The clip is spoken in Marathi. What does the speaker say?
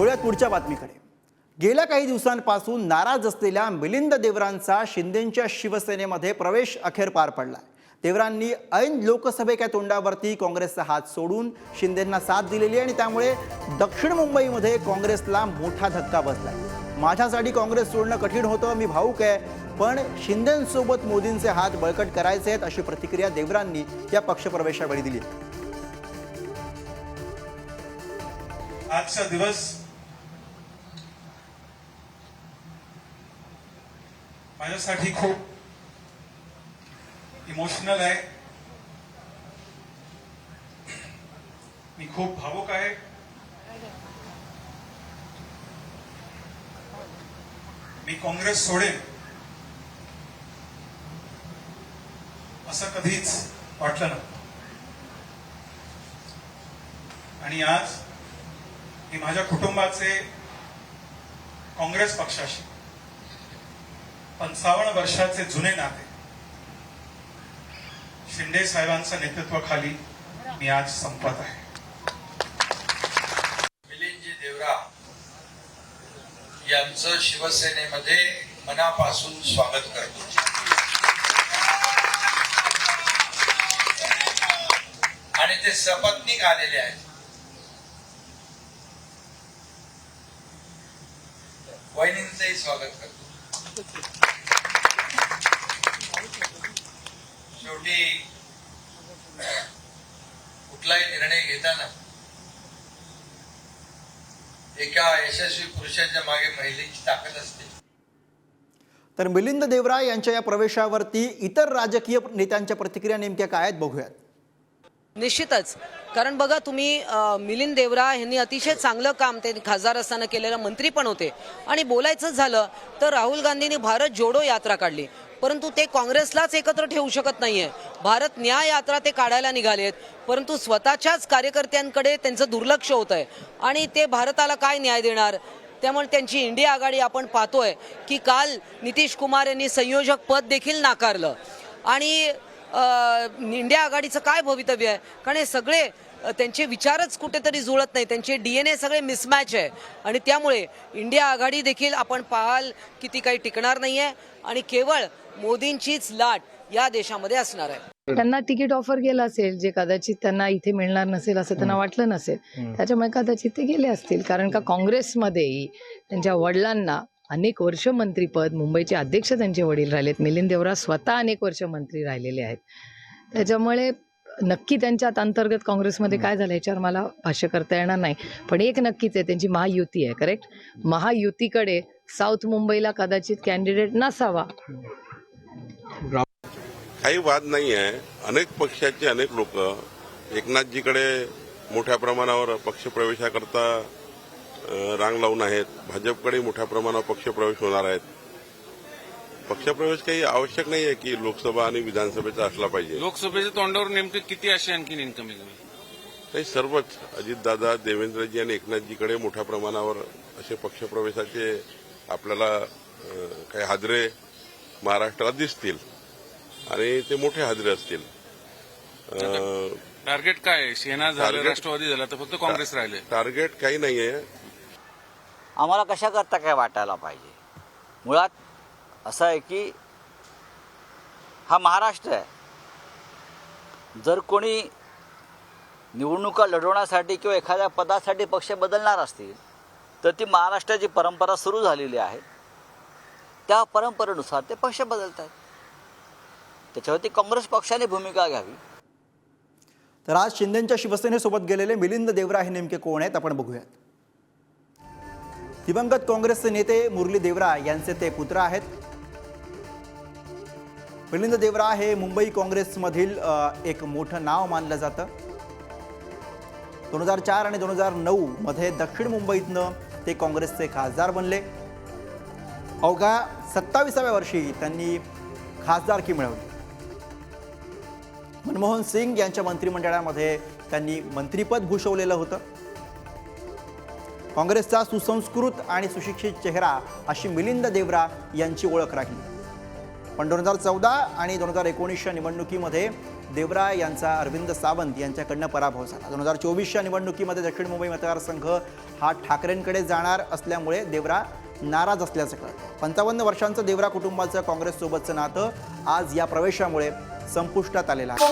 वळूयात पुढच्या बातमीकडे. गेल्या काही दिवसांपासून नाराज असलेल्या मिलिंद देवरांचा शिंदेंच्या शिवसेनेमध्ये प्रवेश अखेर पार पडला देवरांनी ऐन लोकसभेच्या तोंडावरती काँग्रेसचा हात सोडून शिंदेंना साथ दिलेली आहे आणि त्यामुळे दक्षिण मुंबईमध्ये काँग्रेसला मोठा धक्का बसला माझ्यासाठी काँग्रेस सोडणं कठीण होतं मी भाऊक आहे पण शिंदेंसोबत मोदींचे हात बळकट करायचे आहेत अशी प्रतिक्रिया देवरांनी या पक्षप्रवेशावेळी दिली आजचा दिवस माझ्यासाठी खूप इमोशनल आहे. मी खूप भावुक आहे. मी काँग्रेस सोडेन. असं कधीच वाटलं नव्हतं. आणि आज मी माझ्या कुटुंबाचे काँग्रेस पक्षाशी पंचावन्न वर्षाचे जुने नाते. शिंदे साहेबांच्या नेतृत्वाखाली मी आज संपत आहे. मिलिंदजी देवरा यांचं शिवसेनेमध्ये मनापासून स्वागत करतो. आणि ते सपत्नीक आलेले आहेत. वहिनींचंही स्वागत करतो. शेवटी कुठलाही निर्णय घेताना एका यशस्वी पुरुषाच्या मागे महिलेची ताकद असते. तर मिलिंद देवराय यांच्या या प्रवेशावरती इतर राजकीय नेत्यांच्या प्रतिक्रिया नेमक्या काय आहेत बघूयात. निश्चितच. कारण बघा तुम्ही मिलिंद देवरा यांनी अतिशय चांगलं काम ते खासदार असताना केलेलं मंत्री पण होते. आणि बोलायचं झालं तर राहुल गांधींनी भारत जोडो यात्रा काढली. परंतु ते काँग्रेसलाच एकत्र ठेवू शकत नाहीये. भारत न्याय यात्रा ते काढायला निघालेत परंतु स्वतःच्याच कार्यकर्त्यांकडे त्यांचं दुर्लक्ष होत आहे. आणि ते भारताला काय न्याय देणार? त्यामुळे त्यांची इंडिया आघाडी आपण पाहतोय की काल नितीश कुमार यांनी संयोजक पद देखील नाकारलं. आणि इंडिया आघाडीचं काय भवितव्य आहे? कारण हे सगळे त्यांचे विचारच कुठेतरी जुळत नाही. त्यांचे डी एन ए सगळे मिसमॅच आहे. आणि त्यामुळे इंडिया आघाडी देखील आपण पाहाल की ती काही टिकणार नाही आहे आणि केवळ मोदींचीच लाट या देशामध्ये असणार आहे. त्यांना तिकीट ऑफर केलं असेल जे कदाचित त्यांना इथे मिळणार नसेल असं त्यांना वाटलं नसेल त्याच्यामुळे कदाचित ते गेले असतील. कारण का काँग्रेसमध्येही त्यांच्या वडिलांना अनेक वर्ष मंत्रीपद मुंबईचे अध्यक्ष त्यांचे वडील राहिलेत मिलिंद देवरा स्वतः अनेक वर्ष मंत्री राहिलेले आहेत. त्याच्यामुळे नक्की त्यांच्यात अंतर्गत काँग्रेसमध्ये काय झालं याच्यावर मला भाष्य करता येणार नाही. पण एक नक्कीच आहे त्यांची महायुती आहे करेक्ट महायुतीकडे साऊथ मुंबईला कदाचित कॅन्डिडेट नसावा. काही वाद नाही आहे अनेक पक्षाचे अनेक लोक एकनाथजीकडे मोठ्या प्रमाणावर पक्षप्रवेशाकरता रांग लावून आहेत. भाजपकडे मोठ्या प्रमाणावर पक्षप्रवेश होणार आहेत. पक्षप्रवेश काही आवश्यक नाही आहे की लोकसभा आणि विधानसभेचा असला पाहिजे. लोकसभेच्या तोंडावर नेमकं किती असे आणखी इन्कमिंग काही सर्वच. अजितदादा देवेंद्रजी आणि एकनाथजीकडे मोठ्या प्रमाणावर असे पक्षप्रवेशाचे आपल्याला काही हादरे महाराष्ट्राला दिसतील. आणि ते मोठे हादरे असतील. टार्गेट काय आहे? सेना झालं राष्ट्रवादी झाला तर फक्त काँग्रेस राहिले टार्गेट काही नाही आहे आम्हाला कशाकरता काय वाटायला पाहिजे? मुळात असं आहे की हा महाराष्ट्र आहे. जर कोणी निवडणुका लढवण्यासाठी किंवा एखाद्या पदासाठी पक्ष बदलणार असतील तर ती महाराष्ट्राची परंपरा सुरू झालेली आहे. त्या परंपरेनुसार ते पक्ष बदलत आहेत त्याच्यावरती काँग्रेस पक्षाने भूमिका घ्यावी. तर आज शिंदेच्या शिवसेनेसोबत गेलेले मिलिंद देवरा हे नेमके कोण आहेत? आपण बघूयात. दिवंगत काँग्रेसचे नेते मुरली देवरा यांचे ते पुत्र आहेत. मिलिंद देवरा हे मुंबई काँग्रेसमधील एक मोठं नाव मानलं जातं. दोन हजार चार आणि दोन हजार नऊ मध्ये दक्षिण मुंबईतनं ते काँग्रेसचे खासदार बनले. अवघ्या सत्ताविसाव्या वर्षी त्यांनी खासदारकी मिळवली. मनमोहन सिंग यांच्या मंत्रिमंडळामध्ये त्यांनी मंत्रीपद भूषवलेलं होतं. काँग्रेसचा सुसंस्कृत आणि सुशिक्षित चेहरा अशी मिलिंद देवरा यांची ओळख राहिली. पण दोन हजार चौदा आणि दोन हजार एकोणीसच्या निवडणुकीमध्ये देवरा यांचा अरविंद सावंत यांच्याकडनं पराभव झाला. दोन हजार चोवीसच्या निवडणुकीमध्ये दक्षिण मुंबई मतदारसंघ हा ठाकरेंकडे जाणार असल्यामुळे देवरा नाराज असल्याचं कळतं. पंचावन्न वर्षांचं देवरा कुटुंबाचं काँग्रेससोबतचं नातं आज या प्रवेशामुळे संपुष्टात आलेलं आहे.